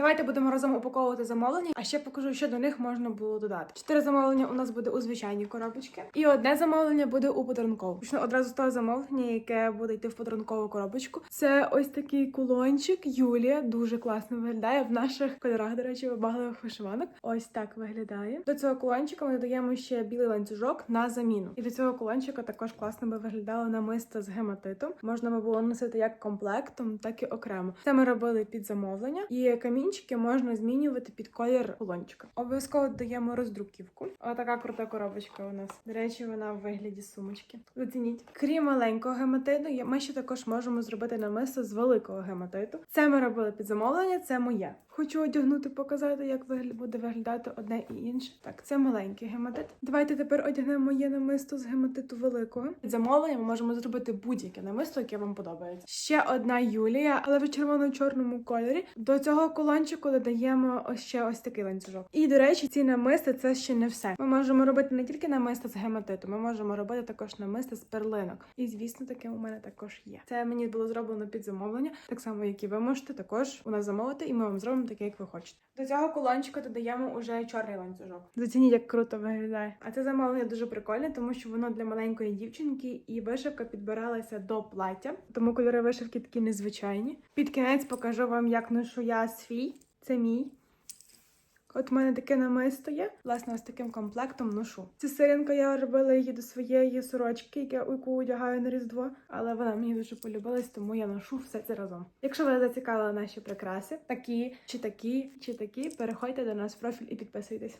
Давайте будемо разом упаковувати замовлення, а ще покажу, що до них можна було додати. Чотири замовлення у нас буде у звичайній коробочці, і одне замовлення буде у подарункову. Почну одразу з того замовлення, яке буде йти в подарункову коробочку. Це ось такий кулончик Юлія. Дуже класно виглядає в наших кольорах. До речі, багатих вишиванок. Ось так виглядає. До цього кулончика ми додаємо ще білий ланцюжок на заміну. І до цього кулончика також класно би виглядало намисто з гематитом. Можна би було носити як комплектом, так і окремо. Це ми робили під замовлення, і камінчики можна змінювати під колір кулончика. Обов'язково додаємо роздруківку. Отака крута коробочка у нас. До речі, вона в вигляді сумочки. Зацініть. Крім маленького гематиту, ми ще також можемо зробити намисто з великого гематиту. Це ми робили під замовлення, це моє. Хочу одягнути, показати, як буде виглядати одне і інше. Так, це маленький гематит. Давайте тепер одягнемо моє намисто з гематиту великого. Під замовлення ми можемо зробити будь-яке намисто, яке вам подобається. Ще одна Юлія, але в червоно-чорному кольорі. До цього колончику додаємо ще ось такий ланцюжок. І до речі, ці намисти це ще не все. Ми можемо робити не тільки намисто з гематиту, ми можемо робити також намисто з перлинок. І звісно, таке у мене також є. Це мені було зроблено під замовлення, так само як і ви можете також у нас замовити, і ми вам зробимо таке, як ви хочете. До цього колончика додаємо уже чорний ланцюжок. Зацініть, як круто виглядає. А це замовлення дуже прикольне, тому що воно для маленької дівчинки, і вишивка підбиралася до плаття, тому кольори вишивки такі незвичайні. Під кінець покажу вам, як ношу я свій. Це мій. От в мене таке намисто є. Власне, ось таким комплектом ношу. Цю сиренка я робила її до своєї сорочки, яку одягаю на Різдво, але вона мені дуже полюбилась, тому я ношу все це разом. Якщо ви зацікавили наші прикраси, такі чи такі, чи такі, переходьте до нас в профіль і підписуйтесь.